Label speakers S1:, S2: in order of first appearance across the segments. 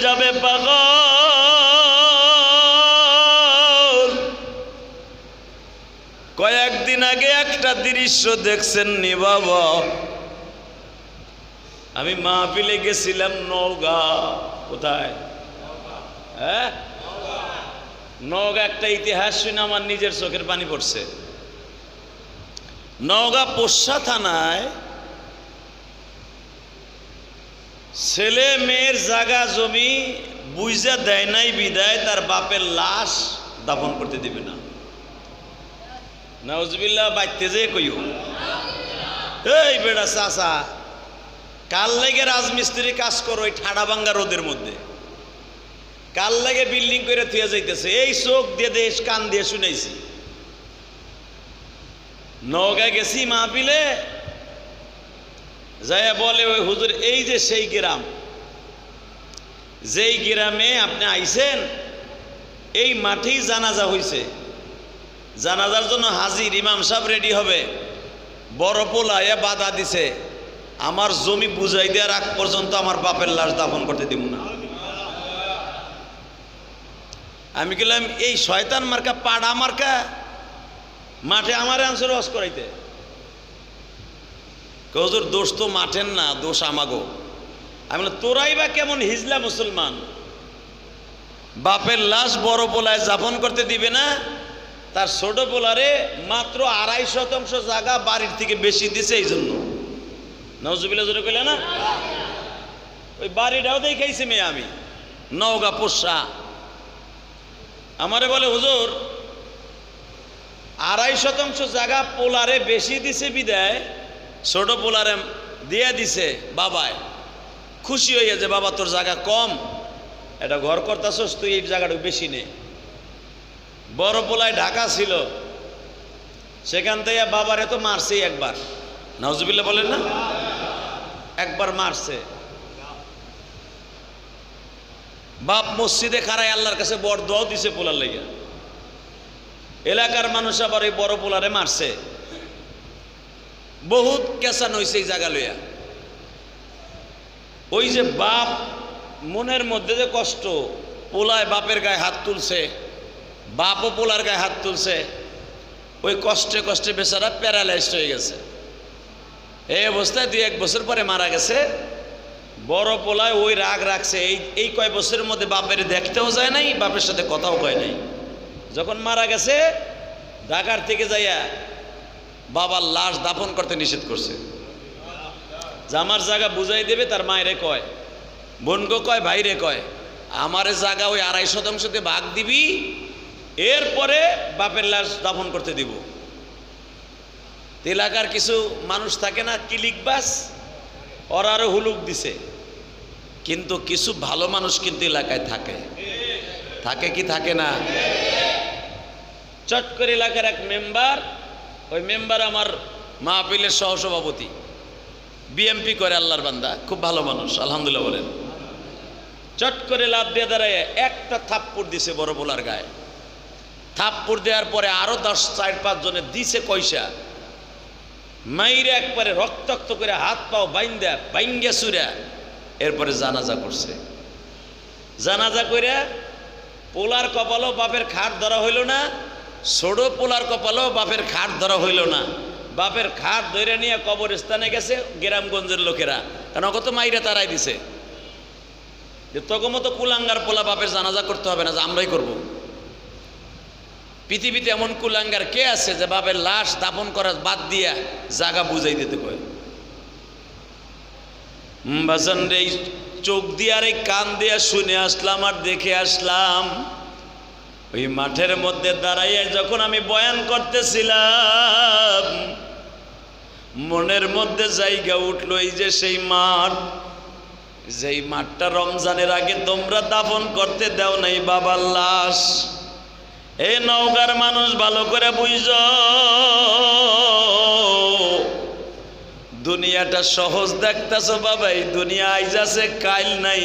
S1: যাবে পাগল। কয়েকদিন আগে একটা দৃশ্য দেখছেন নি বাবা? আমি মাহফিলে গেছিলাম নওগাঁ। কোথায়? হ্যাঁ? নওগাঁ একটা ইতিহাস শুনে আমার নিজের চোখের পানি পড়ছে। নওগাঁ পোষা থানায় ছেলে মেয়ের জায়গা জমি বুঝা দেয় নাই বিদায়, তার বাপের লাশ দাফন করতে দিবে না। নাউজবিল্লাহ, বাইতে যে কইও। এই বেড়া চাচা, কাল লেগে রাজমিস্ত্রি কাজ করো ওই ঠাডা ভাঙ্গা রোদের মধ্যে। কাল লেগে বিল্ডিং করে থুয়ে যাইতেছে, এই চোখ দিয়ে দেশ কান দিয়ে শুনাইছি। নওগাঁ গেছি মাহফিলে যাইয়া বলে, ওই হুজুর, এই যে সেই গ্রাম, যেই গ্রামে আপনি আইছেন, এই মাঠেই জানাজা হইছে। জানাজার জন্য হাজির ইমাম সাহেব রেডি হবে। বড় পোলায় বাধা দিছে। আমার জমি বুঝাই দেওয়ার আগ পর্যন্ত আমার বাপের লাশ দাফন করতে দিব না। আমি গেলাম এই শয়তান মার্কা, পাড়া মার্কা, মাঠে আমার আনসার ওয়াজ করাইতে। কজুর দোষ তো মাঠেন না দোষ আমাগো। আমি বললাম, তোরাই বা কেমন হিজলা মুসলমান? বাপের লাশ বড় পোলায় যাপন করতে দিবে না তার ছোট পোলারে মাত্র আড়াই শতাংশ জায়গা বাড়ির থেকে বেশি দিছে এই জন্য নজুবিল্লা জোরে কইলে না ওই বাড়িটাও দেখাইছি মেয়ে আমি নওগা পোষা। আমারে বলে হুজুর আড়াই শতাংশ জায়গা পোলারে বেশি দিছে বিদায় ছোট পোলারে দিয়ে দিছে বাবায়। খুশি হইয়া যে, বাবা, তোর জায়গা কম। এটা ঘর করতেছস, তুই এই জায়গাটা বেশি নে। বড় পোলায় ঢাকা ছিল। সেখান থেকে বাবারে তো মারছেই একবার। নজবিল্লা বলেন না? একবার মারছে। বাপ মসজিদে খারায় আল্লাহর কাছে বড় দোয়াও দিছে পোলার লেগে। এলাকার মানুষ আবার এই বড় পোলারে মারছে। বহুত কেসান হয়েছে এই জায়গা লইয়া। ওই যে বাপ মনের মধ্যে যে কষ্ট, পোলায় বাপের গায়ে হাত তুলছে, বাপও পোলার গায়ে হাত তুলছে, ওই কষ্টে কষ্টে বেচারা প্যারালাইজড হয়ে গেছে। এই অবস্থায় দুই এক বছর পরে মারা গেছে। বড় পোলায় ওই রাগ রাখছে। এই এই কয় বছরের মধ্যে বাপের দেখতেও যায় নাই, বাপের সাথে কথাও কয় নাই। যখন মারা গেছে, ঢাকার থেকে যাইয়া বাবার লাশ দাফন করতে নিষেধ করছে। যে আমার জায়গা বুঝাই দেবে, তার মায়েরে কয়। বোনগো কয়, ভাইরে কয়, আমারে জায়গা ওই আড়াই শতাংশতে ভাগ দিবি, এরপরে বাপের লাশ দাফন করতে দিব। এলাকার কিছু মানুষ থাকে না, কিলিক বাস, ওরা হুলুক দিছে। কিন্তু কিছু ভালো মানুষ কিন্তু এলাকায় থাকে। থাকে কি থাকে না? চট করে এলাকার এক মেম্বার ওই মেম্বার আমার মা মাহফিলের সহসভাপতি। বিএমপি করে আল্লাহর বান্দা, খুব ভালো মানুষ, আলহামদুলিল্লাহ বলেন। চট করে লাভ দিয়ে দাঁড়ায়, একটা থাপ্পড় দিছে বড় বোলার গায়ে। থাপ্পড় দেওয়ার পরে আরও দশ, চার, পাঁচ জনে দিছে কয়সা মাইরে একবারে রক্তাক্ত করে হাত পাও বাইন্দা, বাইঙ্গা সুরা এরপরে জানাজা করছে। জানাজা করে পোলার কপালও বাপের খাট ধরা হইল না ছোট পোলার কপালও বাপের খাট ধরা হইল না। বাপের খাট ধরে নিয়ে কবরস্থানে গেছে গ্রামগঞ্জের লোকেরা। কারণ কত মাইরা তারাই দিছে। যে তখন মতো কুলাঙ্গার পোলা বাপের জানাজা করতে হবে না, যে আমরাই করব। পৃথিবীতে এমন কুলাঙ্গার কে আছে যে বাপের লাশ দাপন করা বাদ দিয়া জাগা বুঝাই দিতে কয়? চোখ দিয়ে আর এই কান দিয়ে শুনে আসলাম আর দেখে আসলাম ওই মাঠের মধ্যে দাঁড়াইয়া যখন আমি বয়ান করতেছিলাম, মনের মধ্যে জায়গা উঠল, এই যে সেই মাঠ, যেই মাঠটা রমজানের আগে তোমরা দাফন করতে দাও নাই, বাবার লাশ। এই নৌকার মানুষ ভালো করে বুঝ, দুনিয়াটা সহজ দেখতেছ বাবা এই দুনিয়া আইজ আছে কাইল নাই।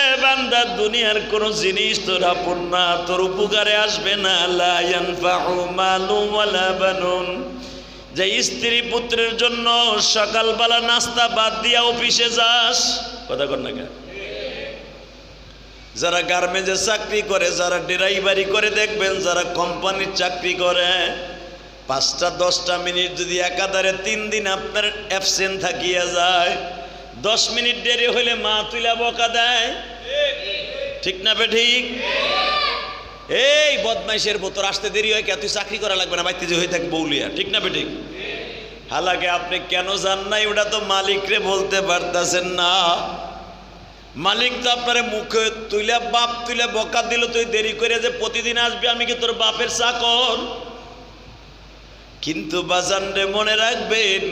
S1: দুনিয়ার কোন জিনিস তোর না, তোর উপকারে আসবে না। যে স্ত্রী পুত্রের জন্য সকালবেলা নাস্তা বাদ দিয়া অফিসে যাস, কথা কর না যারা গার্মেন্টে চাকরি করে, যারা ড্রাইভারি করে, দেখবেন যারা কোম্পানির চাকরি করে, পাঁচটা, দশটা মিনিট যদি একাধারে তিন দিন আপনার অ্যাবসেন্ট থাকিয়া যায়, দশ মিনিট দেরি হইলে মা তুইলা বকা দেয় ঠিক না বে ঠিক? এই বদমাইশের বোতর আসতে দেরি হয় কে? তুই চাকরি করা লাগবে না বাইতে যে হয়ে থাকে বৌলিয়া ঠিক না বে ঠিক? হালাকে আপনি কেন যান নাই? ওটা তো মালিকরে বলতে পারতেছেন না। মালিক তো আপনার মুখে তুইলা, বাপ তুইলা বকা দিল, তুই দেরি করে যে প্রতিদিন আসবি, আমি কি তোর বাপের চাকর? কিন্তু বাজান রে মনে রাখবেন,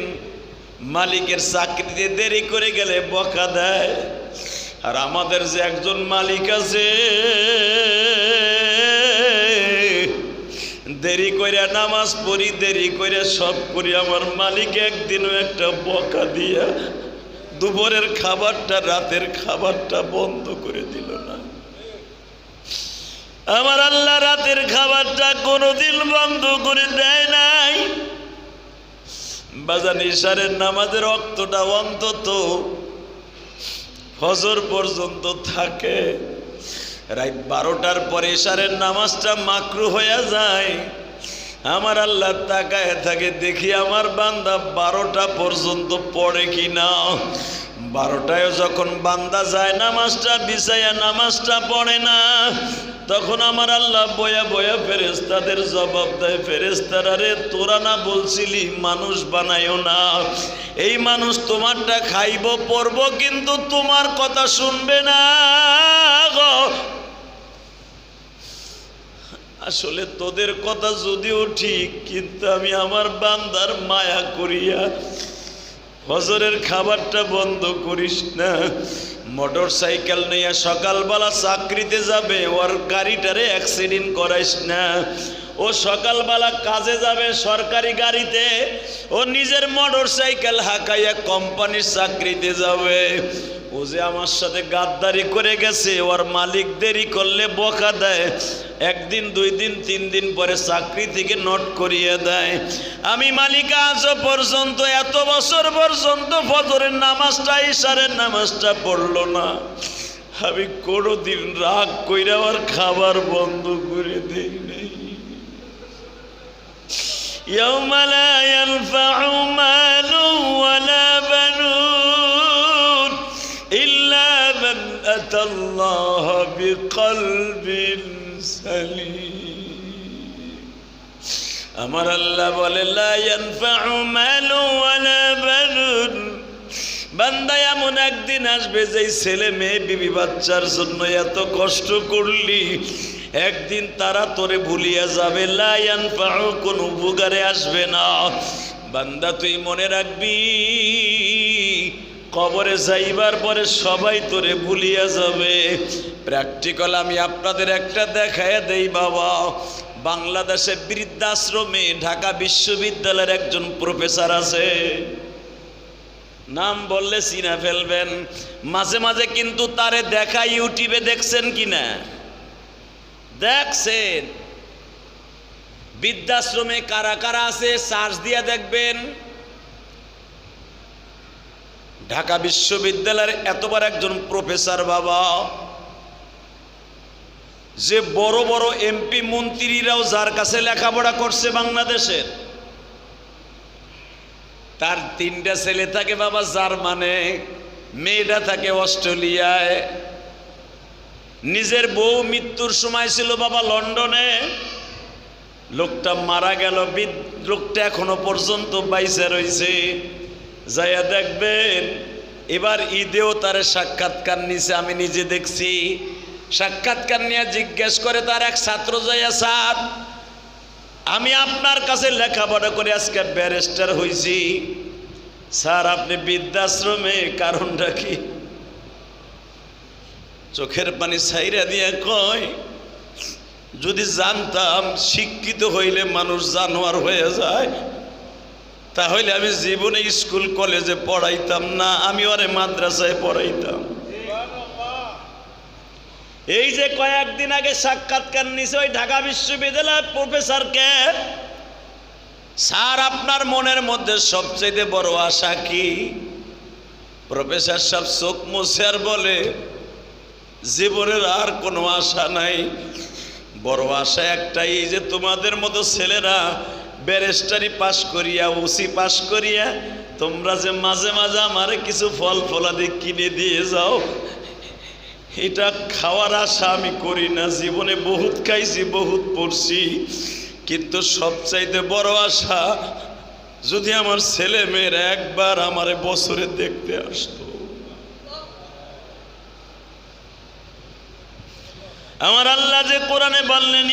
S1: মালিকের চাকরিতে দেরি করে গেলে বকা দেয়। আর আমাদের যে একজন মালিক আছে, দেরি কইরা নামাজ পড়ি, দেরি কইরা সব করি, আমার মালিক একদিনও একটা বকা দিয়া দুপুরের খাবারটা, রাতের খাবারটা বন্ধ করে দিল না। আমার আল্লাহ রাতের খাবারটা কোনোদিন বন্ধ করে দেয় নাই। বাজান ইশারের নামাজের রক্তটা অন্তত ফজর পর্যন্ত থাকে। রাত বারোটার পরে সারের নামাজটা মাকরু হইয়া যায়। আমার আল্লাহ তাকায় থাকে, দেখি আমার বান্দা বারোটা পর্যন্ত পড়ে কি না বারোটায় যখন বান্দা যায়, নামাজটা বিছাইয়া নামাজটা পড়ে না। তখন আমার আল্লাহ বয়া বয়া ফেরেস্তাদের জবাব দেয় ফেরেস্তারা রে, তোরা না বলছিলি মানুষ বানাইও না। এই মানুষ তোমারটা খাইব, পরব, কিন্তু তোমার কথা শুনবে না আসলে তোদের কথা যদিও ঠিক, কিন্তু আমি আমার বান্দার মায়া করিয়া ফজরের খাবারটা বন্ধ করিস না। মোটর সাইকেল নিয়ে সকালবেলা চাকরিতে যাবে ওর গাড়িটারে অ্যাক্সিডেন্ট করাইস না। ও সকালবেলা কাজে যাবে সরকারি গাড়িতে, ও নিজের মোটর সাইকেল হাঁকাইয়া কোম্পানির চাকরিতে যাবে। ও যে আমার সাথে গাদ্দারি করে গেছে, ওর মালিক দেরি করলে বকা দেয়। একদিন, দুই দিন, তিন দিন পরে চাকরি থেকে নোট করিয়ে দেয়। আমি মালিক আজও পর্যন্ত, এত বছর পর্যন্ত ফজরের নামাজটা ইশারের নামাজটা পড়ল না। আমি কোনোদিন রাগ কইরা আমার খাবার বন্ধ করে দিই নাই। يوم لا ينفع مال ولا بنون إلا من أتى الله بقلب سليم আমার আল্লাহ বলে লা ইয়ানফাউ মালু ওয়ালা বানুন বান্দা এমন একদিন আসবে যে ছেলে মেয়ে বিবি বাচ্চার জন্য এত কষ্ট করলি একদিন তারা তোরে ভুলিয়া যাবে লায়ান ইয়ানফাউ, কোনো উপকারে আসবে না। বান্দা তুই মনে রাখবি, কবরে যাইবার পরে সবাই তোরে ভুলিয়া যাবে। প্র্যাকটিক্যাল আমি আপনাদের একটা দেখায় দেই, বাবা। বাংলাদেশে বৃদ্ধাশ্রমে ঢাকা বিশ্ববিদ্যালয়ের একজন প্রফেসর আছে। নাম বললে চিনা ফেলবেন। মাঝে মাঝে কিন্তু তারে দেখা ইউটিউবে দেখছেন কিনা? দেখছেন? বৃদ্ধাশ্রমে কারা কারা আছে? সার্চ দিয়ে দেখবেন। ঢাকা বিশ্ববিদ্যালয়ের এতবার একজন প্রফেসর বাবা, যে বড় বড় এমপি মন্ত্রীরাও যার কাছে লেখাপড়া করছে বাংলাদেশের। তার তিনটা ছেলে থাকে বাবা জার্মানে, মেয়েটা থাকে অস্ট্রেলিয়ায়। নিজের বউ মৃত্যুর সময় ছিল বাবা লন্ডনে। লোকটা মারা গেল লোকটা এখনও পর্যন্ত বাইসে রয়েছে যাইয়া দেখবেন, এবার ঈদেও তার সাক্ষাৎকার নিছে, আমি নিজে দেখছি। সাক্ষাৎকার নিয়ে জিজ্ঞেস করে, তার এক ছাত্র যাইয়া, স্যার, আমি আপনার কাছে লেখাপড়া করে আজকে ব্যারিস্টার হয়েছি স্যার, আপনি বৃদ্ধাশ্রমে, কারণটা কি? চোখের পানি ছাইরা দিয়ে কয়, যদি জানতাম শিক্ষিত হইলে মানুষ জানোয়ার হয়ে যায়, তাহলে আমি জীবনে স্কুল, কলেজে পড়াইতাম না, আমি ওরে মাদ্রাসায় পড়াইতাম। এই যে কয়েকদিন আগে সাক্ষাৎকার নিছে ওই ঢাকা বিশ্ববিদ্যালয়ের প্রফেসরকে, স্যার, আপনার মনের মধ্যে সবচেয়ে বড় আশা কি? প্রফেসর সব চোখ মুছে আর বলে জীবনের আর কোনো আশা নাই। বড় আশা একটাই যে তোমাদের মতো ছেলেরা ব্যারেস্টারি পাশ করিয়া, ওসি পাশ করিয়া তোমরা যে মাঝে মাঝে আমারে কিছু ফল ফলাদি কিনে দিয়ে যাও, এটা খাওয়ার আশা আমি করি না। জীবনে বহুত খাইছি, বহুত পড়ছি, কিন্তু সবচাইতে বড় আশা যদি আমার ছেলে মেয়েরা একবার আমারে বছরে দেখতে আসতো। আমার আল্লাহ যে কোরআনে বললেন